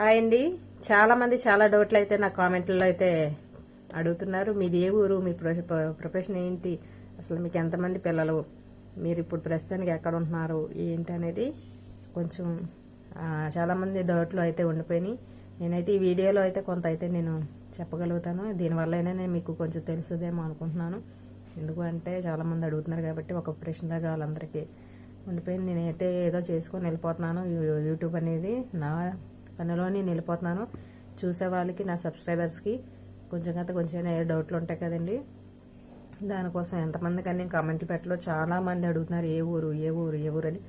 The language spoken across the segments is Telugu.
హాయ్ అండి. చాలామంది చాలా డౌట్లు అయితే నా కామెంట్లలో అయితే అడుగుతున్నారు. మీది ఏ ఊరు? మీ ప్రొ ప్రొఫెషన్ ఏంటి? అసలు మీకు ఎంతమంది పిల్లలు? మీరు ఇప్పుడు ప్రస్తుతానికి ఎక్కడ ఉంటున్నారు? ఏంటి అనేది కొంచెం చాలామంది డౌట్లు అయితే ఉండిపోయినాయి. నేనైతే ఈ వీడియోలో అయితే కొంత అయితే నేను చెప్పగలుగుతాను. దీనివల్ల నేను మీకు కొంచెం తెలుసుదేమో అనుకుంటున్నాను. ఎందుకంటే అంటే చాలామంది అడుగుతున్నారు కాబట్టి ఒక ప్రశ్న లాగా వాళ్ళందరికీ ఉండిపోయింది. నేనైతే ఏదో చేసుకొని వెళ్ళిపోతున్నాను. యూ- యూట్యూబ్ అనేది నా పనిలోనే నేను వెళ్ళిపోతున్నాను చూసే వాళ్ళకి నా సబ్స్క్రైబర్స్కి కొంచెం కదా కొంచెం ఏ డౌట్లు ఉంటాయి కదండి. దానికోసం ఎంతమంది కానీ నేను కామెంట్లు పెట్టలో చాలామంది అడుగుతున్నారు ఏ ఊరు ఏ ఊరు ఏ ఊరు అని.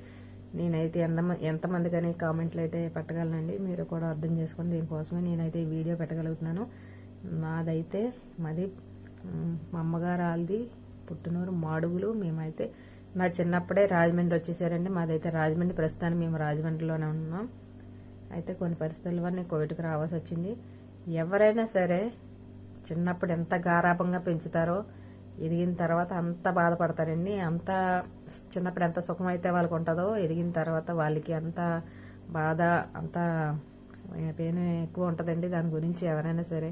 నేనైతే ఎంత ఎంతమంది కానీ కామెంట్లు అయితే పెట్టగలనండి. మీరు కూడా అర్థం చేసుకొని దీనికోసమే నేనైతే ఈ వీడియో పెట్టగలుగుతున్నాను. నాదైతే మాది మా అమ్మగారు వాళ్ళది పుట్టినూరు మాడుగులు. మేమైతే నా చిన్నప్పుడే రాజమండ్రి వచ్చేసారండి. మాదైతే రాజమండ్రి ప్రస్తుతానికి మేము రాజమండ్రిలోనే ఉన్నాం. అయితే కొన్ని పరిస్థితుల వల్ల నేను కోవిడ్కి రావాల్సి వచ్చింది. ఎవరైనా సరే చిన్నప్పుడు ఎంత గారాభంగా పెంచుతారో ఎదిగిన తర్వాత అంత బాధపడతారండి. అంత చిన్నప్పుడు ఎంత సుఖం అయితే వాళ్ళకు ఉంటుందో ఎదిగిన తర్వాత వాళ్ళకి అంత బాధ అంత పెయిన్ ఎక్కువ ఉంటుందండి. దాని గురించి ఎవరైనా సరే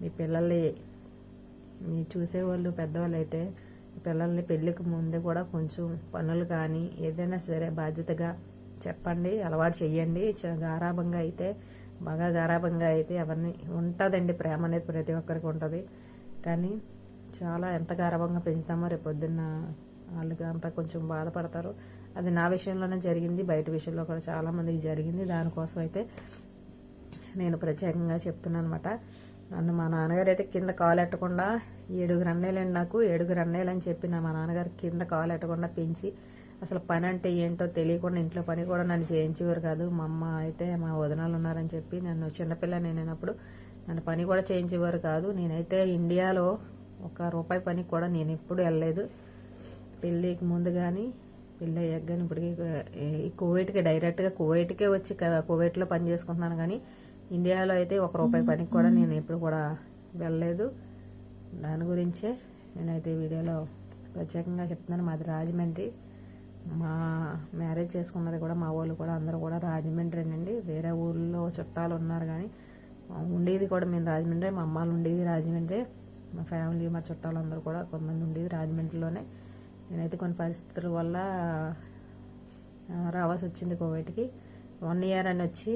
మీ పిల్లల్ని మీ చూసేవాళ్ళు పెద్దవాళ్ళు అయితే పిల్లల్ని పెళ్ళికి ముందే కూడా కొంచెం పనులు కానీ ఏదైనా సరే బాధ్యతగా చెప్పండి అలవాటు చెయ్యండి. చ- గారాభంగా అయితే బాగా గారాభంగా అయితే అవన్నీ ఉంటుందండి. ప్రేమ అనేది ప్రతి ఒక్కరికి ఉంటుంది. కానీ చాలా ఎంత గారాభంగా పెంచుతామో రేపు పొద్దున్న వాళ్ళకి అంతా కొంచెం బాధపడతారు. అది నా విషయంలోనే జరిగింది బయట విషయంలో కూడా చాలా మందికి జరిగింది. దానికోసం అయితే నేను ప్రత్యేకంగా చెప్తున్నాను అనమాట నన్ను మా నాన్నగారు అయితే కింద కాలు ఎట్టకుండా ఏడుగురు అన్నయ్యలండి నాకు. ఏడుగురు అన్నయ్యలు అని చెప్పి నా మా నాన్నగారు కింద కాలు ఎట్టకుండా పెంచి అసలు పని అంటే ఏంటో తెలియకుండా ఇంట్లో పని కూడా నన్ను చేయించేవారు కాదు. మా అమ్మ అయితే మా వదనాలు ఉన్నారని చెప్పి నన్ను చిన్నపిల్ల నేనప్పుడు నన్ను పని కూడా చేయించేవారు కాదు. నేనైతే ఇండియాలో ఒక రూపాయి పనికి కూడా నేను ఎప్పుడు వెళ్ళలేదు. పెళ్ళికి ముందు కానీ పెళ్ళి అయ్యాక కానీ ఇప్పటికి ఈ కువైట్కి డైరెక్ట్గా కువైట్కే వచ్చి కువైట్లో పని చేసుకుంటున్నాను కానీ ఇండియాలో అయితే ఒక రూపాయి పనికి కూడా నేను ఎప్పుడు కూడా వెళ్ళలేదు. దాని గురించే నేనైతే వీడియోలో ప్రత్యేకంగా చెప్తున్నాను. మాది రాజమండ్రి. మా మ్యారేజ్ చేసుకున్నది కూడా మా వాళ్ళు కూడా అందరూ కూడా రాజమండ్రి అండి వేరే ఊళ్ళో చుట్టాలు ఉన్నారు కానీ ఉండేది కూడా మేము రాజమండ్రి మా అమ్మాలు ఉండేది రాజమండ్రి. మా ఫ్యామిలీ మా చుట్టాలు అందరూ కూడా కొంతమంది ఉండేది రాజమండ్రిలోనే. నేనైతే కొన్ని పరిస్థితుల వల్ల రావాల్సి వచ్చింది కోవిడ్కి. వన్ ఇయర్ అని వచ్చి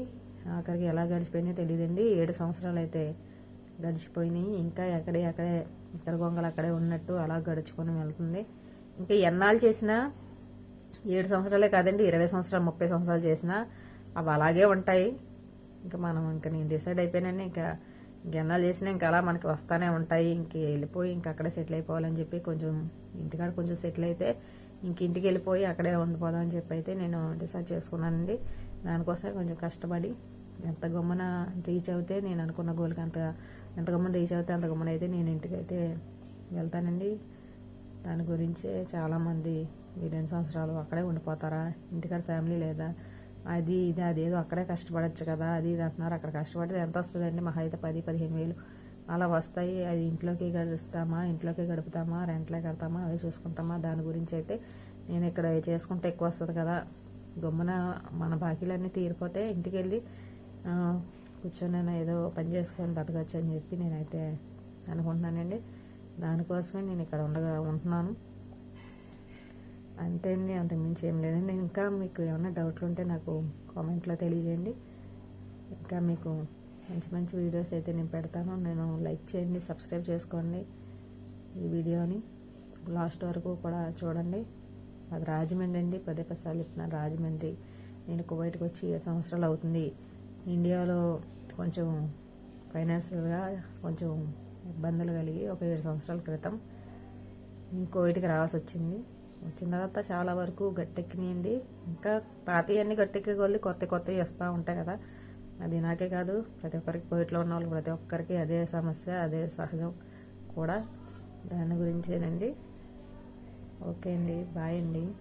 ఆఖరికి ఎలా గడిచిపోయినాయో తెలియదండి ఏడు సంవత్సరాలు అయితే గడిచిపోయినాయి. ఇంకా ఎక్కడే ఎక్కడే ఇక్కడ గొంగలు అక్కడే ఉన్నట్టు అలా గడుచుకొని వెళ్తుంది. ఇంకా ఎన్నాళ్ళు చేసినా ఏడు సంవత్సరాలే కాదండి ఇరవై సంవత్సరాలు ముప్పై సంవత్సరాలు చేసినా అవి అలాగే ఉంటాయి. ఇంకా మనం ఇంకా నేను డిసైడ్ అయిపోయానని ఇంకా ఇంకెన్నాళ్ళు చేసినా ఇంకా అలా మనకి వస్తానే ఉంటాయి. ఇంక వెళ్ళిపోయి ఇంకా అక్కడే సెటిల్ అయిపోవాలని చెప్పి కొంచెం ఇంటికాడ కొంచెం సెటిల్ అయితే ఇంక ఇంటికి వెళ్ళిపోయి అక్కడే ఉండిపోదాం అని చెప్పి అయితే నేను డిసైడ్ చేసుకున్నానండి. దానికోసమే కొంచెం కష్టపడి ఎంత గమ్మున రీచ్ అవుతే నేను అనుకున్న గోల్కి అంత ఎంత గమ్మున రీచ్ అవుతే అంత గమ్మున అయితే నేను ఇంటికైతే వెళ్తానండి. దాని గురించే చాలామంది మీరు సంవత్సరాలు అక్కడే ఉండిపోతారా? ఇంటికాడ ఫ్యామిలీ లేదా? అది ఇది అదేదో అక్కడే కష్టపడచ్చు కదా అది ఇది అంటున్నారు. అక్కడ కష్టపడితే ఎంత వస్తుందండి? మహా అయితే పది పదిహేను వేలు. అలా వస్తాయి. అది ఇంట్లోకి గడుస్తామా? ఇంట్లోకి గడుపుతామా? రెంట్లే కడతామా? అవి చూసుకుంటామా? దాని గురించి అయితే నేను ఇక్కడ చేసుకుంటే ఎక్కువ వస్తుంది కదా. గమ్మున మన బాకీలన్నీ తీరిపోతే ఇంటికి వెళ్ళి కూర్చొని ఏదో పని చేసుకొని బతకచ్చు అని చెప్పి నేనైతే అనుకుంటున్నానండి. దానికోసమే నేను ఇక్కడ ఉండగా ఉంటున్నాను. అంతే అండి అంతకుమించి ఏం లేదండి. ఇంకా మీకు ఏమైనా డౌట్లు ఉంటే నాకు కామెంట్లో తెలియజేయండి. ఇంకా మీకు మంచి మంచి వీడియోస్ అయితే నేను పెడతాను. నేను లైక్ చేయండి సబ్స్క్రైబ్ చేసుకోండి ఈ వీడియోని. లాస్ట్ వరకు కూడా చూడండి. అది రాజమండ్రి అండి. పదే పది చెప్పిన చెప్తున్నాను రాజమండ్రి. నేను కువైట్కి వచ్చి ఏ సంవత్సరాలు అవుతుంది. ఇండియాలో కొంచెం ఫైనాన్షియల్గా కొంచెం ఇబ్బందులు కలిగి ఒక ఏడు సంవత్సరాల క్రితం కోవిడ్కి రావాల్సి వచ్చింది. వచ్చిన తర్వాత చాలా వరకు గట్టెక్కినాయండి. ఇంకా పాతయన్నీ గట్టెక్కే కొద్ది కొత్త కొత్తవి వస్తూ ఉంటాయి కదా. అది నాకే కాదు. ప్రతి ఒక్కరికి కోవిడ్లో ఉన్న వాళ్ళు ప్రతి ఒక్కరికి అదే సమస్య అదే సహజం కూడా. దాని గురించేనండి. ఓకే అండి. బాయ్ అండి.